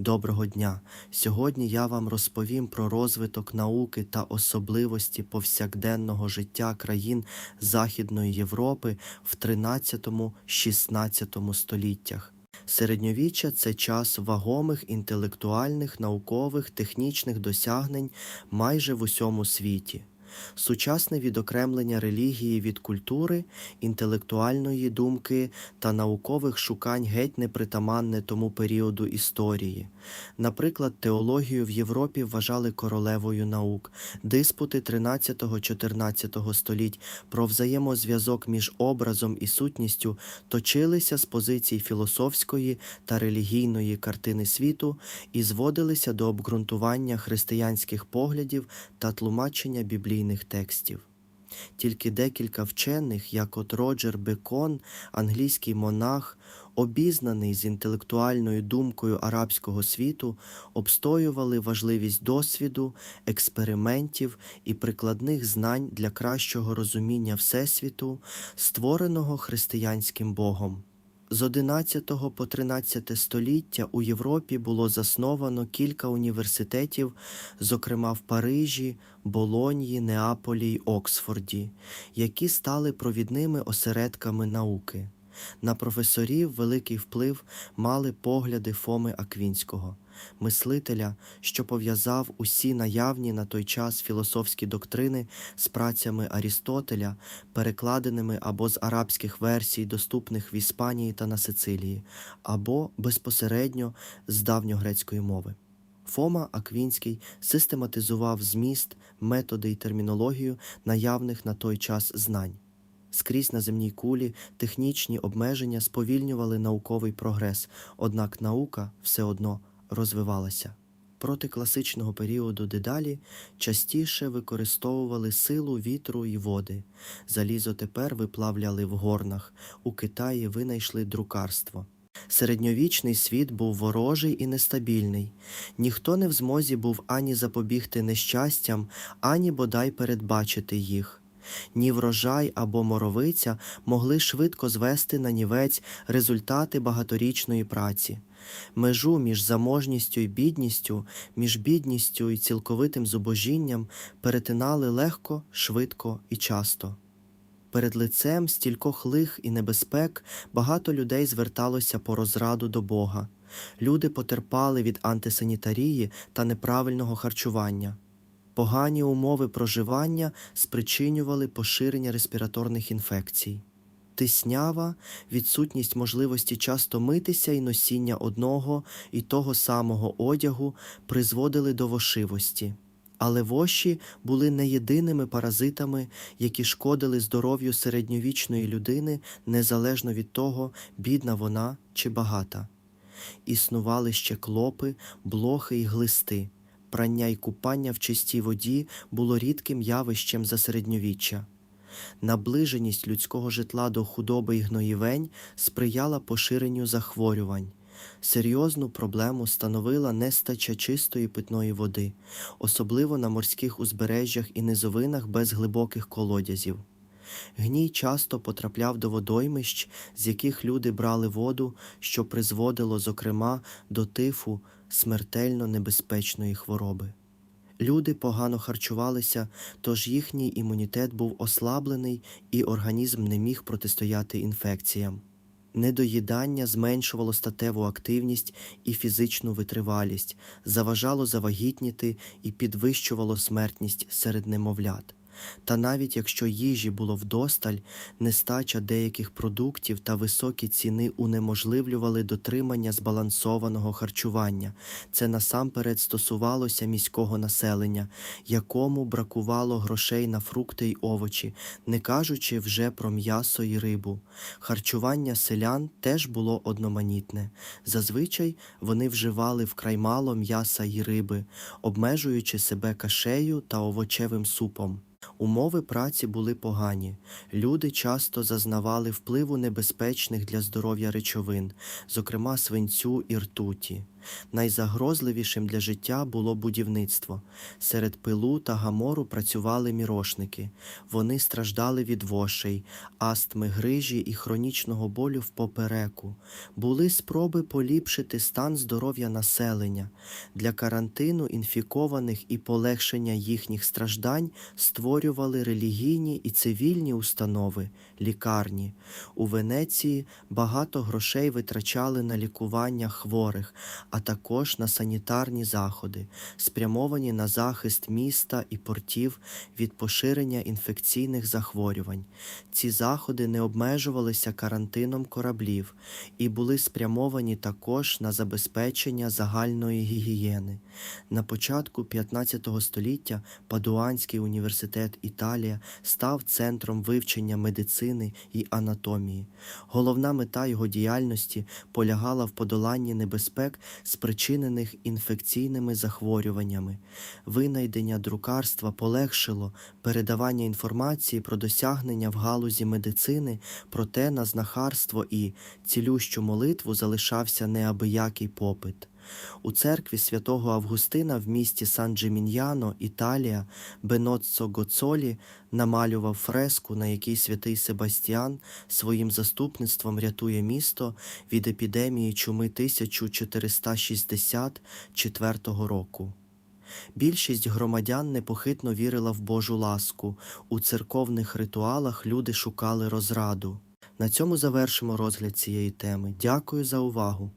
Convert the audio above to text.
Доброго дня! Сьогодні я вам розповім про розвиток науки та особливості повсякденного життя країн Західної Європи в 13-16 століттях. Середньовіччя це час вагомих інтелектуальних, наукових, технічних досягнень майже в усьому світі. Сучасне відокремлення релігії від культури, інтелектуальної думки та наукових шукань геть непритаманне тому періоду історії. Наприклад, теологію в Європі вважали королевою наук. Диспути 13-14 століть про взаємозв'язок між образом і сутністю точилися з позицій філософської та релігійної картини світу і зводилися до обґрунтування християнських поглядів та тлумачення біблійних текстів. Тільки декілька вчених, як от Роджер Бекон, англійський монах, обізнаний з інтелектуальною думкою арабського світу, обстоювали важливість досвіду, експериментів і прикладних знань для кращого розуміння Всесвіту, створеного християнським Богом. З 11 по 13 століття у Європі було засновано кілька університетів, зокрема в Парижі, Болоньї, Неаполі й Оксфорді, які стали провідними осередками науки. На професорів великий вплив мали погляди Фоми Аквінського, мислителя, що пов'язав усі наявні на той час філософські доктрини з працями Арістотеля, перекладеними або з арабських версій, доступних в Іспанії та на Сицилії, або безпосередньо з давньогрецької мови. Фома Аквінський систематизував зміст, методи й термінологію наявних на той час знань. Скрізь на земній кулі технічні обмеження сповільнювали науковий прогрес, однак наука все одно розвивалася. Проти класичного періоду дедалі частіше використовували силу вітру і води. Залізо тепер виплавляли в горнах, у Китаї винайшли друкарство. Середньовічний світ був ворожий і нестабільний. Ніхто не в змозі був ані запобігти нещастям, ані бодай передбачити їх. Ні врожай або моровиця могли швидко звести на нівець результати багаторічної праці. Межу між заможністю і бідністю, між бідністю і цілковитим зубожінням перетинали легко, швидко і часто. Перед лицем стількох лих і небезпек багато людей зверталося по розраду до Бога. Люди потерпали від антисанітарії та неправильного харчування. Погані умови проживання спричинювали поширення респіраторних інфекцій. Тиснява, відсутність можливості часто митися і носіння одного і того самого одягу призводили до вошивості. Але воші були не єдиними паразитами, які шкодили здоров'ю середньовічної людини незалежно від того, бідна вона чи багата. Існували ще клопи, блохи і глисти. Прання й купання в чистій воді було рідким явищем за середньовіччя. Наближеність людського житла до худоби й гноївень сприяла поширенню захворювань. Серйозну проблему становила нестача чистої питної води, особливо на морських узбережжях і низовинах без глибоких колодязів. Гній часто потрапляв до водоймищ, з яких люди брали воду, що призводило, зокрема, до тифу смертельно небезпечної хвороби. Люди погано харчувалися, тож їхній імунітет був ослаблений і організм не міг протистояти інфекціям. Недоїдання зменшувало статеву активність і фізичну витривалість, заважало завагітніти і підвищувало смертність серед немовлят. Та навіть якщо їжі було вдосталь, нестача деяких продуктів та високі ціни унеможливлювали дотримання збалансованого харчування. Це насамперед стосувалося міського населення, якому бракувало грошей на фрукти й овочі, не кажучи вже про м'ясо й рибу. Харчування селян теж було одноманітне. Зазвичай вони вживали вкрай мало м'яса й риби, обмежуючи себе кашею та овочевим супом. Умови праці були погані. Люди часто зазнавали впливу небезпечних для здоров'я речовин, зокрема свинцю і ртуті. Найзагрозливішим для життя було будівництво. Серед пилу та гамору працювали мірошники. Вони страждали від вошей, астми грижі і хронічного болю в попереку. Були спроби поліпшити стан здоров'я населення. Для карантину інфікованих і полегшення їхніх страждань створювали релігійні і цивільні установи, лікарні. У Венеції багато грошей витрачали на лікування хворих, а також на санітарні заходи, спрямовані на захист міста і портів від поширення інфекційних захворювань. Ці заходи не обмежувалися карантином кораблів і були спрямовані також на забезпечення загальної гігієни. На початку 15 століття Падуанський університет Італія став центром вивчення медицини і анатомії. Головна мета його діяльності полягала в подоланні небезпек, спричинених інфекційними захворюваннями. Винайдення друкарства полегшило передавання інформації про досягнення в галузі медицини, проте на знахарство і цілющу молитву залишався неабиякий попит. У церкві святого Августина в місті Сан-Джиміньяно, Італія, Беноццо Гоцолі намалював фреску, на якій святий Себастьян своїм заступництвом рятує місто від епідемії чуми 1464 року. Більшість громадян непохитно вірила в Божу ласку. У церковних ритуалах люди шукали розраду. На цьому завершимо розгляд цієї теми. Дякую за увагу.